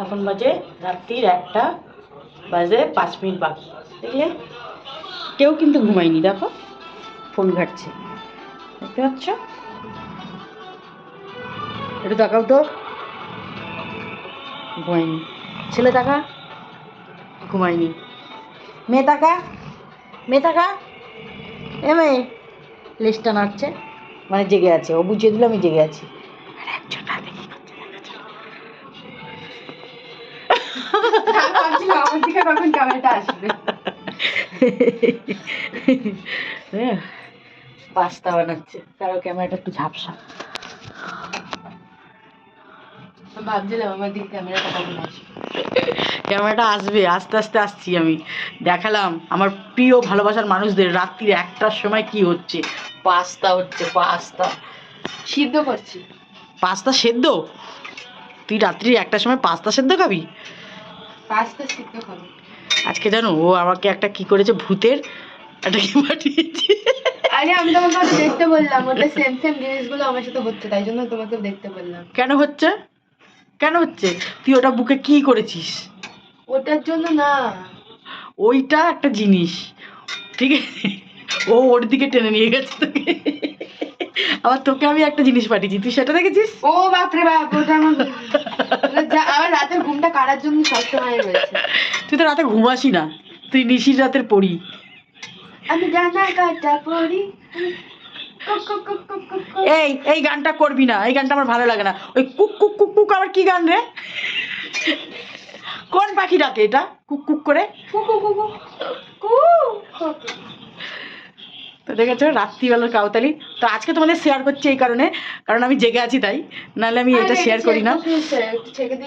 এখন বাজে রাত্রির একটা বাজে পাঁচ মিনিট বাকি। দেখলে? কেউ কিন্তু ঘুমায়নি, দেখো। ফোন ঘাটছে। দেখতে পাচ্ছ? একটু তাকাও তো। ঘুমায়নি। ছেলে তাকা? ঘুমায়নি। মেয়ে তাকা? মেয়ে তাকা? এ মেয়ে। লেজটা নাড়ছে। মানে জেগে আছে। ও বুঝিয়ে দিল আমি জেগে আছি। আমার দিকে কখন ক্যামেরাটা আসবে। পাস্তা বানাচ্ছে কারও ক্যামেরাটা একটু ঝাপসা। ভাবছিলাম আমার দিকে ক্যামেরাটা কখন আসবে। ক্যামেরাটা আসবে আস্তে আস্তে আসছি আমি। দেখালাম আমার প্রিয় ভালোবাসার মানুষদের রাত্রির একটার সময় কি হচ্ছে? পাস্তা হচ্ছে পাস্তা। সিদ্ধ করছি। পাস্তা সেদ্ধ? তুই রাত্রি একটার সময় পাস্তা সেদ্ধ খাবি? আজকে জানো ও আমাকে একটা কি করেছে? ভূতের একটা কি পাঠিয়েছে? আরে আমি তোমাকে দেখতে বললাম। ওটা সেম সেম জিনিসগুলো আমার সাথে হচ্ছে তাই জন্য তোমাকে দেখতে বললাম। কেন হচ্ছে? কেন হচ্ছে? তুই ওটা বুকে কি করেছিস? ওটার জন্য না। ওইটা একটা জিনিস ঠিক আছে? ও ওর দিকে টেনে নিয়ে গেছে তোকে। আবার তোকে আমি একটা জিনিস পাঠিয়েছি তুই সেটা দেখেছিস? ও বাপরে বাপ ওটা আমার আমার রাতের ঘুমটা কারার জন্য সবসময় রয়েছে। তুই তো রাতে ঘুমাসি না। তুই নিশির রাতের পড়ি আমি জানা কাটা পড়ি। এই এই গানটা করবি না। এই গানটা আমার ভালো লাগে না। ওই কুক কুক কুক কুক আবার কি গান রে? কোন পাখি ডাকে এটা? কুক কুক করে? কুক কুক। কুক। তো দেখেছ রাত্রিবেলার কাউতালি। তো আজকে তোমাদের শেয়ার করছি এই কারণে কারণ আমি জেগে আছি তাই। নাহলে আমি এটা শেয়ার করি না।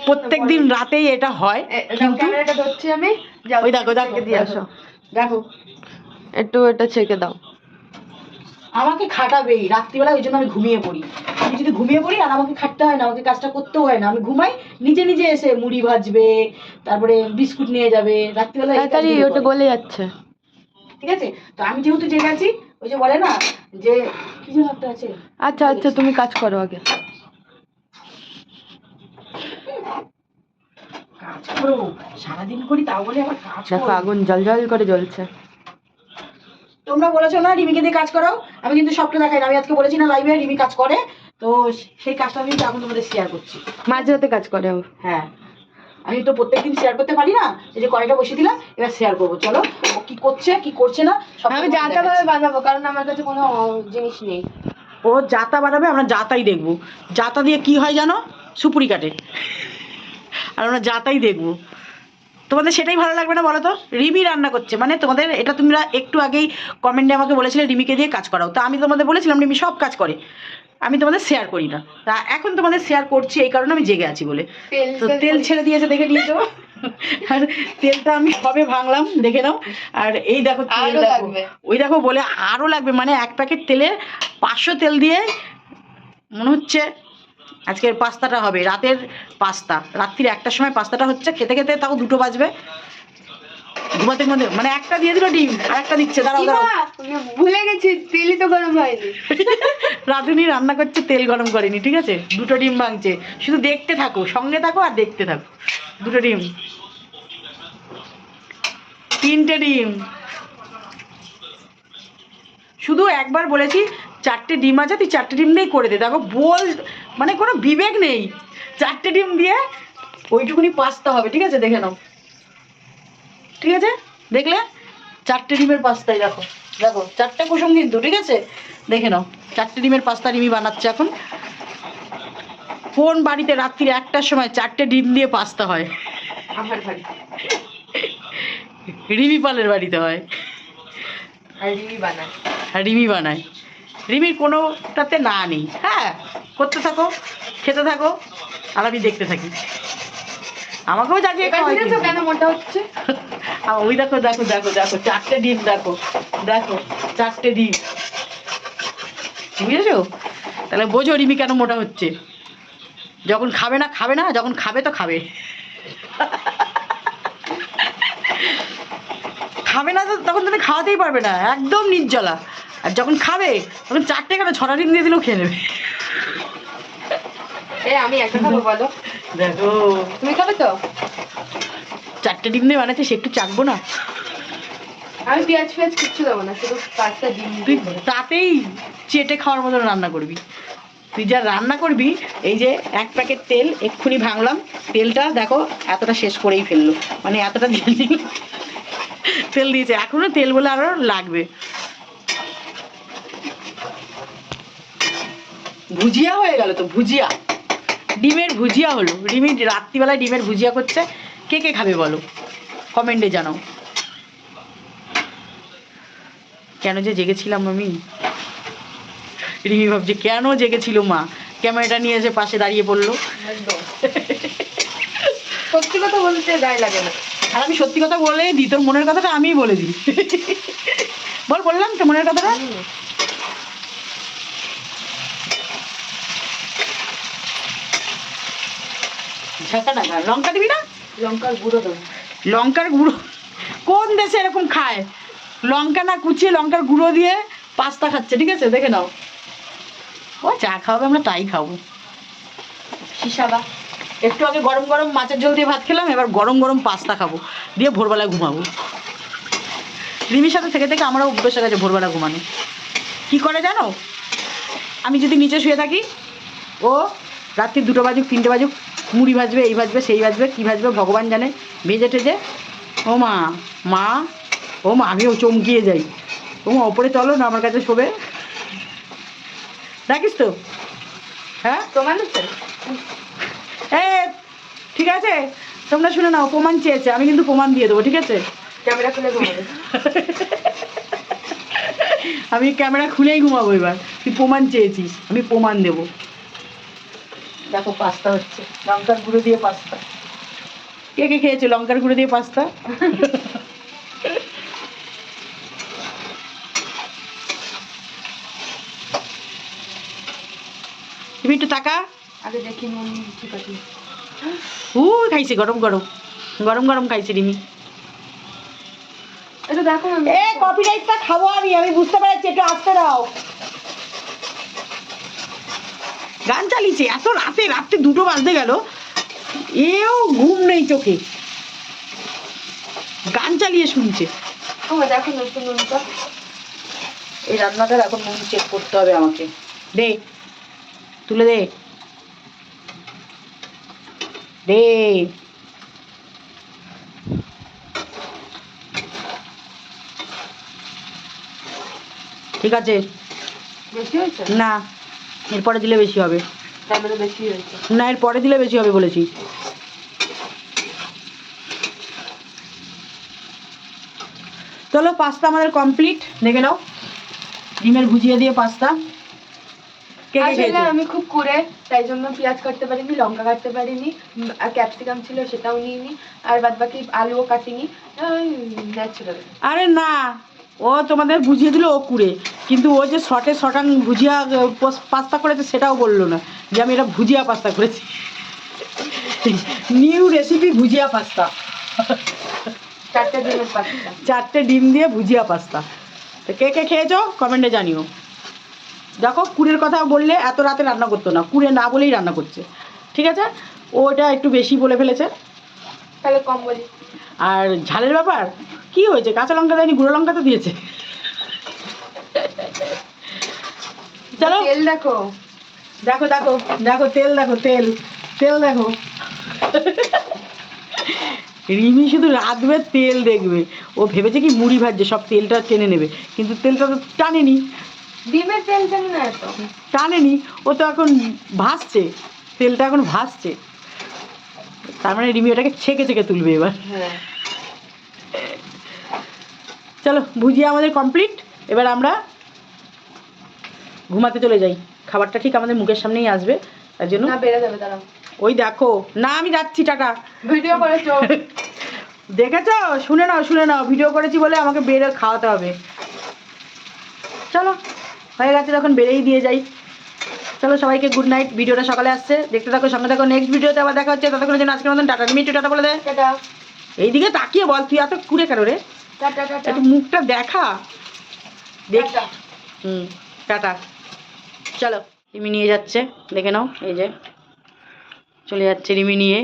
প্রত্যেক দিন রাতেই এটা হয় কিন্তু ক্যামেরাটা ধরছি আমি। যাও, ওই দেখো দেখো দিয়ে আসো। দেখো। একটু এটা ছেঁকে দাও। আমাকে খাটাবেই রাত্রিবেলা ওই জন্য আমি ঘুমিয়ে পড়ি। আমি যদি ঘুমিয়ে পড়ি আর আমাকে খাটতে হয় না আমাকে কাজটা করতেও হয় না। আমি ঘুমাই নিজে নিজে এসে মুড়ি ভাজবে তারপরে বিস্কুট নিয়ে যাবে রাত্রিবেলা ওটা। গলে যাচ্ছে। ঠিক আছে? তো আমি যেহেতু জেগে আছি ওই যে বলে না যে কি যেন একটা আছে। আচ্ছা আচ্ছা তুমি কাজ করো আগে। কাজ করব সারাদিন করি তাও বলে আবার কাজ দেখো আগুন জল জল করে জ্বলছে। তোমরা বলেছ না রিমিকে দিয়ে কাজ করাও আমি কিন্তু সবটা দেখাই না আমি আজকে বলেছি না লাইভে রিমি কাজ করে। তো সেই কাজটা আমি এখন তোমাদের শেয়ার করছি। মাঝে হাতে কাজ করে হ্যাঁ। আমি তো প্রত্যেকদিন শেয়ার করতে পারি না? এই যে কড়াইটা বসিয়ে দিলাম এবার শেয়ার করব। চলো ও কি করছে কি করছে না সব আমি যাতা। ভাবে বানাবো কারণ আমার কাছে কোনো জিনিস নেই। ও জাতা বানাবে আমরা জাতাই দেখব। জাতা দিয়ে কি হয় জানো? সুপুরি কাটে। আর আমরা জাতাই দেখব। তোমাদের সেটাই ভালো লাগবে না বলো তো? রিমি রান্না করছে মানে তোমাদের এটা তোমরা একটু আগেই কমেন্টে আমাকে বলেছিলে রিমিকে দিয়ে কাজ করাও। তো আমি তোমাদের বলেছিলাম রিমি সব কাজ করে। আমি তোমাদের শেয়ার করি না। তা এখন তোমাদের শেয়ার করছি এই কারণে আমি জেগে আছি বলে। তো তেল ছেড়ে দিয়েছে দেখে নিয়েছো? আর তেলটা আমি কবে ভাঙলাম দেখে নাও। আর এই দেখো তেল দেখো ওই দেখো বলে আরও লাগবে মানে এক প্যাকেট তেলে পাঁচশো তেল দিয়ে মনে হচ্ছে আজকের পাস্তাটা হবে রাতের পাস্তা। রাত্রির একটার সময় পাস্তাটা হচ্ছে খেতে খেতে তাও দুটো বাজবে। ঘুমাতে ঘুমাতে মানে একটা দিয়ে দিল ডিম আর একটা দিচ্ছে দাঁড়াও দাঁড়াও। ভুলে গেছি তেলই তো গরম হয়নি। রাঁধুনি রান্না করছে তেল গরম করেনি ঠিক আছে? দুটো ডিম ভাঙছে। শুধু দেখতে থাকো সঙ্গে থাকো আর দেখতে থাকো। দুটো ডিম। তিনটে ডিম। শুধু একবার বলেছি চারটে ডিম আছে তুই চারটে ডিম দিয়েই করে দে। দেখো বল মানে কোনো বিবেক নেই। চারটে ডিম দিয়ে ওইটুকুনি পাস্তা হবে ঠিক আছে? দেখে নাও। ঠিক আছে? দেখলে? চারটে ডিমের পাস্তাই দেখো। দেখো চারটে কুসুম কিন্তু ঠিক আছে? দেখে নাও চারটে ডিমের পাস্তা রিমি বানাচ্ছে এখন। কোন বাড়িতে রাত্রির একটার সময় চারটে ডিম দিয়ে পাস্তা হয়। আমার বাড়ি। রিমি পালের বাড়িতে হয়। আর রিমি বানায়। আর রিমি বানায়। রিমির কোনোটাতে না নেই। হ্যাঁ করতে থাকো খেতে থাকো আর আমি দেখতে থাকি। আমাকেও জাগিয়ে কেন মোটা হচ্ছে? আর ওই দেখো দেখো দেখো দেখো চারটে ডিম দেখো দেখো চারটে ডিম। বুঝেছ? তাহলে বোঝো রিমি কেন মোটা হচ্ছে। যখন খাবে না খাবে না যখন খাবে তো খাবে। খাবে না তো তখন তুমি খাওয়াতেই পারবে না একদম নির্জলা। আর যখন খাবে তখন চারটে কেন? ছটা ডিম দিয়ে দিলেও খেয়ে নেবে। এ আমি একটা খাব বলো। দেখো। তুমি খাবে তো? চারটে ডিম দিয়ে বানাচ্ছে সে একটু চাকবো না? আমি পেঁয়াজ ফেয়াজ কিচ্ছু দেবো না শুধু পাঁচটা ডিম তুই তাতেই চেটে খাওয়ার মতো রান্না করবি। তুই যা রান্না করবি এই যে এক প্যাকেট তেল এক্ষুনি ভাঙলাম। তেলটা দেখো এতটা শেষ করেই ফেলল। মানে এতটা তেল দিয়ে তেল দিয়েছে। এখনও তেল বলে আরও লাগবে। ভুজিয়া হয়ে গেল তো ভুজিয়া। ডিমের ভুজিয়া হলো। ডিমি রাত্রিবেলায় ডিমের ভুজিয়া করছে। কে কে খাবে বলো? কমেন্টে জানাও। কেন যে জেগেছিলাম আমি? রিমি ভাবছে কেন জেগেছিল মা? ক্যামেরাটা নিয়ে এসে পাশে দাঁড়িয়ে পড়ল। সত্যি কথা বলতে গায়ে লাগে না। আর আমি সত্যি কথা বলে দিই তোর মনের কথাটা আমিই বলে দিই। বল বললাম তো মনের কথাটা? লঙ্কা দিবি না? লঙ্কার গুঁড়ো দেবো। লঙ্কার গুঁড়ো। কোন দেশে এরকম খায়? লঙ্কা না কুচিয়ে লঙ্কার গুঁড়ো দিয়ে পাস্তা খাচ্ছে ঠিক আছে? দেখে নাও। ও চা খাওয়াবে আমরা তাই খাব। শিশাবা একটু আগে গরম গরম মাছের ঝোল দিয়ে ভাত খেলাম এবার গরম গরম পাস্তা খাব। দিয়ে ভোরবেলায় ঘুমাবো। রিমির সাথে থেকে থেকে আমারও অভ্যেস হয়ে গেছে ভোরবেলা ঘুমানো। কি করে জানো? আমি যদি নিচে শুয়ে থাকি ও রাত্রি দুটো বাজুক তিনটে বাজুক মুড়ি ভাজবে এই ভাজবে সেই ভাজবে কী ভাজবে ভগবান জানে। ভেজে টেজে ও মা মা ও মা আমিও চমকিয়ে যাই। ও মা ওপরে চলো না আমার কাছে শোবে। রাখিস তো? হ্যাঁ? প্রমাণ এ ঠিক আছে। তোমরা শুনে নাও প্রমাণ চেয়েছে। আমি কিন্তু প্রমাণ দিয়ে দেবো ঠিক আছে? ক্যামেরা খুলে ঘুমাবে। আমি ক্যামেরা খুলেই ঘুমাবো এবার। তুই প্রমাণ চেয়েছিস আমি প্রমাণ দেব। দেখো পাস্তা হচ্ছে। লঙ্কার গুঁড়ো দিয়ে পাস্তা। কে কে খেয়েছো? লঙ্কার গুঁড়ো দিয়ে পাস্তা? তুমি একটু টাকা আগে দেখি উ খাইছে গরম গরম। গরম গরম খাইছে রিমি। এটা দেখো এ কপিরাইটটা খাব আমি আমি বুঝতে পারছি একটু আসতে দাও। গান চালিয়েছে এত রাতে রাত্রে দুটো বাজতে গেল। এও ঘুম নেই চোখে। গান চালিয়ে শুনছে। দেখো না একটু নুনটা এই রান্নাটার এখন নুন চেক করতে হবে আমাকে। দে তুলে দে। দে। ঠিক আছে। বেশি হয়েছে? না। এরপরে দিলে বেশি হবে। না এর পরে দিলে বেশি হবে বলেছি। চলো পাস্তা আমাদের কমপ্লিট দেখে নাও। ডিমের ভুজিয়া দিয়ে পাস্তা। আসলে আমি খুব কুড়ে তাই জন্য পেঁয়াজ কাটতে পারিনি লঙ্কা কাটতে পারিনি আর ক্যাপসিকাম ছিল সেটাও নিইনি আর বাদ বাকি আলুও কাটিনি। ন্যাচারাল আরে না ও তোমাদের বুঝিয়ে দিল ও কুড়ে। কিন্তু ও যে শটে শটাং ভুজিয়া পাস্তা করেছে সেটাও বলল না যে আমি এটা ভুজিয়া পাস্তা করেছি। New recipe bhujia pasta. চারটে পাস্তা। চারটে ডিম দিয়ে ভুজিয়া পাস্তা। তো কে কে খেয়েছো? কমেন্টে জানিও। দেখো কুড়ের কথা বললে এত রাতে রান্না করতো না। কুড়ে না বলেই রান্না করছে। ঠিক আছে? ও এটা একটু বেশি বলে ফেলেছে। তাহলে কম বলি। আর ঝালের ব্যাপার? কি হয়েছে? কাঁচা লঙ্কা দেয়নি গুঁড়ো লঙ্কা তো দিয়েছে। চলো। তেল দেখো। দেখো দেখো দেখো তেল দেখো তেল তেল দেখো। রিমি শুধু রাঁধবে তেল দেখবে। ও ভেবেছে কি মুড়ি ভাজছে সব তেলটা টেনে নেবে। কিন্তু তেলটা তো টানেনি। ডিমের তেল কেন না টানেনি। ও তো এখন ভাসছে তেলটা এখন ভাসছে তার মানে রিমি ওটাকে ছেঁকে ছেঁকে তুলবে এবার। হ্যাঁ। চলো ভুজিয়া আমাদের কমপ্লিট এবার আমরা ঘুমাতে চলে যাই। খাবারটা ঠিক আমাদের মুখের সামনেই আসবে। তার জন্য বেড়ে যাবে দাঁড়াও। ওই দেখো। না আমি যাচ্ছি টাটা ভিডিও করেছ? দেখেছ? শুনে নাও শুনে নাও। ভিডিও করেছি বলে আমাকে বেড়ে খাওয়াতে হবে। চলো হয়ে গেছে তখন বেড়েই দিয়ে যাই। চলো সবাইকে গুড নাইট ভিডিওটা সকালে আসছে। দেখতে থাকো সঙ্গে থাকো। নেক্সট ভিডিওতে আবার দেখা হচ্ছে। ততক্ষণের জন্য আজকের মতন টাটা মিটু টাটা বলে দে। টাটা। এইদিকে তাকিয়ে বল তুই এত কুড়ে কেন রে? টাটা টাটা একটু মুখটা দেখা। দেখ। হুম টাটা চলো তুমি নিয়ে যাচ্ছে। দেখে নাও এই যে। চলে যাচ্ছে রিমি নিয়ে।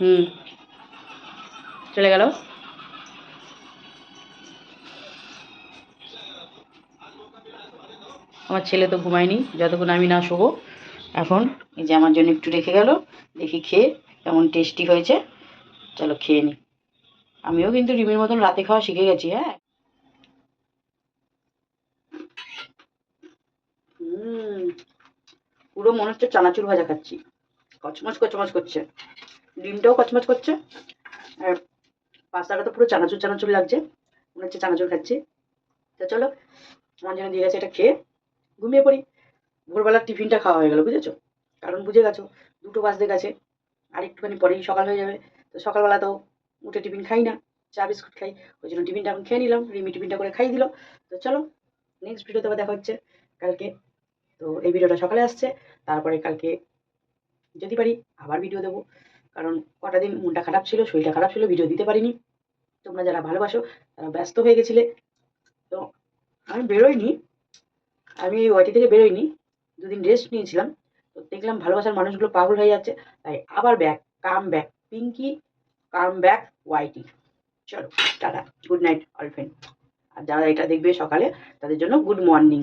হুম। চলে গেল। আমার ছেলে তো ঘুমায়নি যতক্ষণ আমি না শোবো। এখন এই যে আমার জন্য একটু রেখে গেল দেখি খেয়ে কেমন টেস্টি হয়েছে। চলো খেয়ে নি। আমিও কিন্তু রিমির মতন রাতে খাওয়া শিখে গেছি হ্যাঁ? পুরো মনে হচ্ছে চানাচুর ভাজা খাচ্ছি। কচমচ কচমচ করছে। ডিমটাও কচমচ করছে। আর পাস্তাটা তো পুরো চানাচুর চানাচুর লাগছে। মনে হচ্ছে চানাচুর খাচ্ছি। তো চলো, আমার জন্য দিয়ে গেছে এটা খেয়ে ঘুমিয়ে পড়ি। ভোরবেলার টিফিনটা খাওয়া হয়ে গেল, বুঝেছ? কারণ বুঝে গেছো, দুটো বাজতে গেছে। আর একটুখানি পরেই সকাল হয়ে যাবে। তো সকালবেলা তো উঠে টিফিন খাই না, চা, বিস্কুট খাই, ওই জন্য টিফিনটা এখন খেয়ে নিলাম, রিমি টিফিনটা করে খাই দিল। তো চলো নেক্সট ভিডিওতে আবার দেখা হচ্ছে কালকে। তো এই ভিডিওটা সকালে আসছে, তারপরে কালকে যদি পারি আবার ভিডিও দেবো। কারণ কটা দিন মনটা খারাপ ছিল, শরীরটা খারাপ ছিল ভিডিও দিতে পারিনি। তোমরা যারা ভালোবাসো, তারা ব্যস্ত হয়ে গেছিলে। তো আমি বেরোইনি, আমি ওয়াইটি থেকে বেরোইনি, দুদিন রেস্ট নিয়েছিলাম। তো দেখলাম ভালোবাসার মানুষগুলো পাগল হয়ে যাচ্ছে, তাই আবার back come back Pinky, come back YT চলো, tata, good night all friend আর যারা এটা দেখবে সকালে, তাদের জন্য গুড মর্নিং।